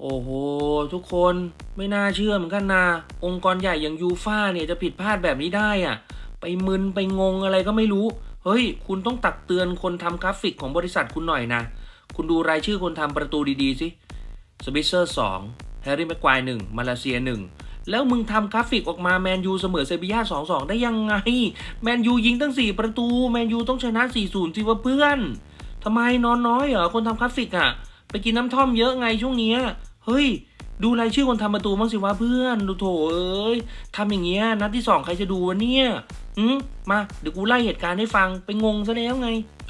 โอ้โห ทุกคนไม่น่าเชื่อเหมือนกันนะ องค์กรใหญ่อย่างยูฟ่าเนี่ยจะผิดพลาดแบบนี้ได้อะไปมึนไปงงอะไรก็ไม่รู้ เฮ้ย คุณต้องตักเตือนคนทำกราฟิกของบริษัทคุณหน่อยนะ คุณดูรายชื่อคนทำประตูดีๆสิสปิเซอร์สองแฮร์รี่แม็กควายหนึ่งมาเลเซียหนึ่งแล้วมึงทำกราฟิกออกมาแมนยูเสมอเซบีย่าสองสองได้ยังไง แมนยูยิงตั้งสี่ประตู แมนยูต้องชนะสี่ศูนย์สิวะเพื่อนทำไมนอนน้อยเหรอคนทำกราฟิกอะไปกินน้ำท่อมเยอะไงช่วงนี้ เฮ้ย ดูรายชื่อคนทำประตูบ้างสิวะเพื่อนดูโถเอ้ยทำอย่างเงี้ยนัดที่สองใครจะดูวะเนี่ยอืมมาเดี๋ยวกูไล่เหตุการณ์ให้ฟังไปงงซะแล้วไง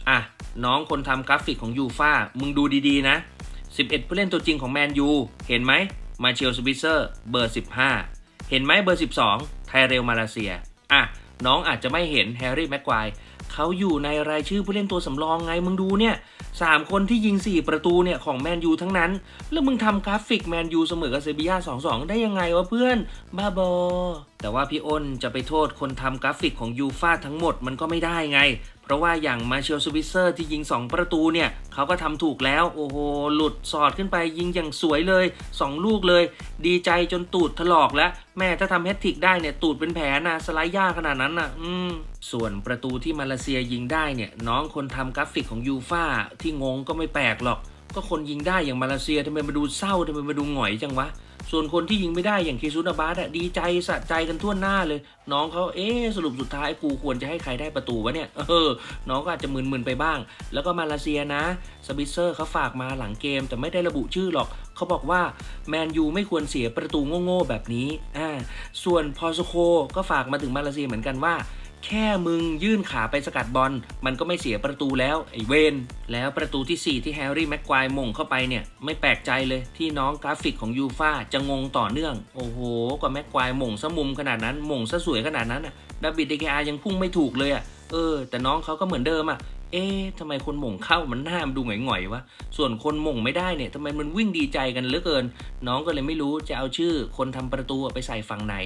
อะ น้องคนทำกราฟิกของยูฟ่ามึงดูดีๆนะ 11 ผู้เล่นตัวจริงของแมนยูเห็นไหมมาเชลสวิเซอร์เบอร์ 15 เห็นไหมเบอร์ 12 ไทเรลมาเลเซีย อะ น้องอาจจะไม่เห็นแฮร์รี่แม็กควายเขาอยู่ในรายชื่อผู้เล่นตัวสำรองไงมึงดูเนี่ย สามคนที่ยิง 4 ประตูเนี่ยของแมนยูทั้งนั้น แล้วมึงทำกราฟิกแมนยูเสมอกับเซบีย่า2-2 ได้ยังไงวะเพื่อน บ้าบอแต่ว่าพี่อ้นจะไปโทษคนทำกราฟิกของยูฟาทั้งหมดมันก็ไม่ได้ไง เพราะว่าอย่างมาเชลสวิเซอร์ที่ยิง 2 ประตูเนี่ย เขาก็ทำถูกแล้ว โอ้โห หลุดสอดขึ้นไปยิงอย่างสวยเลย 2 ลูกเลย ดีใจจนตูดถลอกแล้ว แม่ถ้าทำแฮตทิกได้เนี่ย ตูดเป็นแผลนะสไลด์ยากขนาดนั้นนะอืมส่วนประตูที่มาเลเซียยิงได้เนี่ย น้องคนทำกราฟิกของยูฟาที่งงก็ไม่แปลกหรอก ก็คนยิงได้อย่างมาเลเซียทำไมมาดูเศร้าทำไมมาดูหงอยจังวะ ส่วนคนที่ยิงไม่ได้อย่างเคซุนาบาสอะดีใจสะใจกันทั่วหน้าเลย น้องเขาเอ๊สรุปสุดท้ายกูควรจะให้ใครได้ประตูวะเนี่ยเออน้องก็อาจจะมึนๆไปบ้าง แล้วก็มาเลเซียนะสปิเซอร์เขาฝากมาหลังเกมแต่ไม่ได้ระบุชื่อหรอกเขาบอกว่าแมนยูไม่ควรเสียประตูโง่ๆแบบนี้อ่าส่วนพอสโคก็ฝากมาถึงมาเลเซียเหมือนกันว่า แค่มึงยื่นขาไปสกัดบอล มันก็ไม่เสียประตูแล้วไอ้เวนแล้วประตูทีสี่ 4 ที่แฮร์รี่แม็กควายมงเข้าไปเนี่ย ไม่แปลกใจเลยที่น้องกราฟิกของยูฟาจะงงต่อเนื่อง โอ้โหกว่าแม็กควายมงซะมุมขนาดนั้นมงซะสวยขนาดนั้นอะดับิดเดกอายังพุ่งไม่ถูกเลยอะเออ แต่น้องเขาก็เหมือนเดิมอะ เอ๊ะทำไมคนหม่งเข้ามันหน้ามันดูหงอยๆวะ ส่วนคนหม่งไม่ได้เนี่ยทำไมมันวิ่งดีใจกันเหลือเกิน น้องก็เลยไม่รู้จะเอาชื่อคนทำประตูไปใส่ฝั่งไหน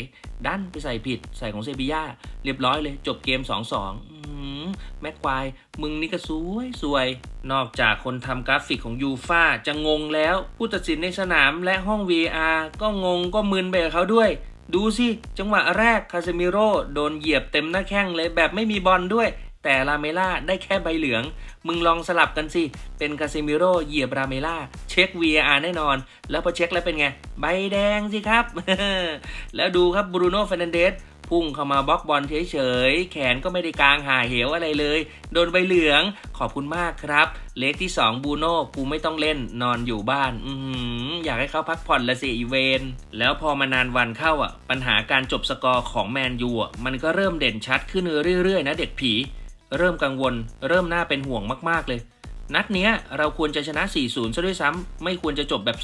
ดันไปใส่ผิดใส่ของเซบีย่าเรียบร้อยเลย จบเกม 2-2สอหือแม็กควาย มึงนี่ก็สวยสวย นอกจากคนทำกราฟิกของยูฟาจะงงแล้ว ผู้ตัดสินในสนามและห้อง VR ก็งงก็มึนไปกับเขาด้วย ดูสิ จังหวะแรกคาเซมิโร่โดนเหยียบเต็มหน้าแข้งเลยแบบไม่มีบอลด้วย แต่ลาเมล่าได้แค่ใบเหลือง มึงลองสลับกันสิ เป็นคาเซมิโร่เหยียบราเมล่าเช็ค VAR แน่นอน แล้วพอเช็คแล้วเป็นไง ใบแดงสิครับ แล้วดูครับบรูโน่เฟรนเดสพุ่งเข้ามาบล็อกบอลเฉยๆ แขนก็ไม่ได้กลางหาเหวอะไรเลย โดนใบเหลือง ขอบคุณมากครับ เลกที่ 2 บูโน่กูไม่ต้องเล่นนอนอยู่บ้าน อือหืออยากให้เขาพักผ่อนละสิอีเวน แล้วพอมานานวันเข้าอะ ปัญหาการจบสกอร์ของแมนยูอะ มันก็เริ่มเด่นชัดขึ้นเรื่อยๆ นะเด็กผี เริ่มกังวล เริ่มน่าเป็นห่วงมากๆเลย นัดเนี้ยเราควรจะชนะ 4-0 ซะด้วยซ้ำไม่ควรจะจบแบบ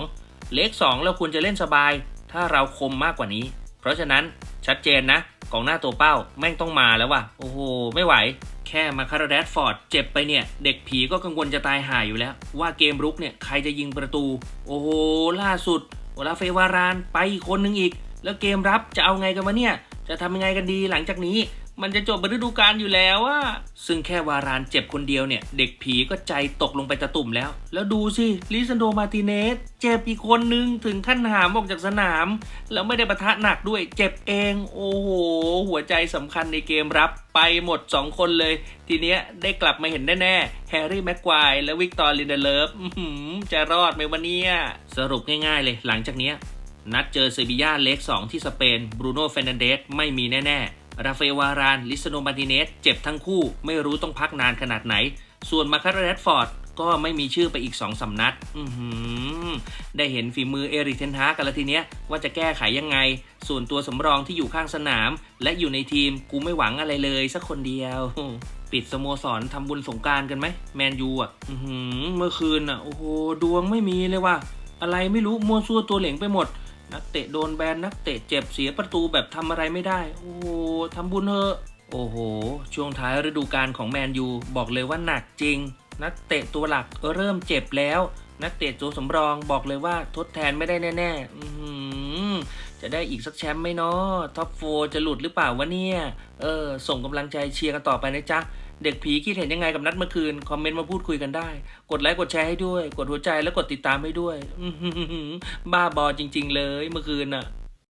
2-2 เลข 2 เราควรจะเล่นสบาย ถ้าเราคมมากกว่านี้ เพราะฉะนั้นชัดเจนนะกองหน้าตัวเป้าแม่งต้องมาแล้วว่ะ โอ้โห ไม่ไหว แค่มาคาราแดดฟอร์ดเจ็บไปเนี่ย เด็กผีก็กังวลจะตายห่าอยู่แล้ว ว่าเกมรุกเนี่ย ใครจะยิงประตู โอ้โห ล่าสุดโอลาเฟวารานไปอีกคนนึงอีก แล้วเกมรับจะเอาไงกันวะเนี่ย จะทำยังไงกันดีหลังจากนี้ มันจะจบฤดูกาลอยู่แล้วอะซึ่งแค่วารานเจ็บคนเดียวเนี่ย เด็กผีก็ใจตกลงไปตะตุ่มแล้ว แล้วดูสิลิซันโดมาร์ติเนสเจ็บอีกคนนึงถึงขั้นหามออกจากสนาม แล้วไม่ได้ปะทะหนักด้วยเจ็บเอง โอ้โห หัวใจสำคัญในเกมรับไปหมด 2 คนเลย ทีเนี้ยได้กลับมาเห็นแน่ๆแฮร์รี่แม็กควายและวิกตอร์ลินเดเลฟอื้อหือจะรอดไหมวะเนี่ยสรุปง่ายๆเลยหลังจากเนี้ยนัดเจอเซบีย่าเล็ก2ที่สเปนบรูโน่เฟรนันเดสไม่มีแน่ ๆ ราเฟวาราน ลิซโนมาติเนส เจ็บทั้งคู่ ไม่รู้ต้องพักนานขนาดไหน ส่วนมาคาร์แรดฟอร์ด ก็ไม่มีชื่อไปอีก2อสนัด อืได้เห็นฝีมือเอริกเทนฮากันแล้วทีเนี้ย ว่าจะแก้ไขยังไง ส่วนตัวสำรองที่อยู่ข้างสนาม และอยู่ในทีมกูไม่หวังอะไรเลยสักคนเดียว ปิดสโมสรทำบุญสงการกันไหมแมนยูอะเมื่อคืนอะโอ้โหดวงไม่มีเลยว่ะอะไรไม่รู้มัวซัวตัวเหลงไปหมด นักเตะโดนแบนนักเตะเจ็บเสียประตูแบบทำอะไรไม่ได้ โอ้โหทำบุญเถอะ โอ้โห ช่วงท้ายฤดูกาลของแมนยูบอกเลยว่าหนักจริง นักเตะตัวหลักเริ่มเจ็บแล้ว นักเตะตัวสำรองบอกเลยว่าทดแทนไม่ได้แน่ๆจะได้อีกสักแชมป์ไหมเนาะท็อปโฟจะหลุดหรือเปล่าวะเนี่ย เออ ส่งกำลังใจเชียร์กันต่อไปนะจ๊ะ เด็กผีคิดเห็นยังไงกับนัดเมื่อคืน คอมเมนต์มาพูดคุยกันได้ กดไลค์กดแชร์ให้ด้วย กดหัวใจแล้วกดติดตามให้ด้วย บ้าบอจริง ๆ เลยเมื่อคืนอะ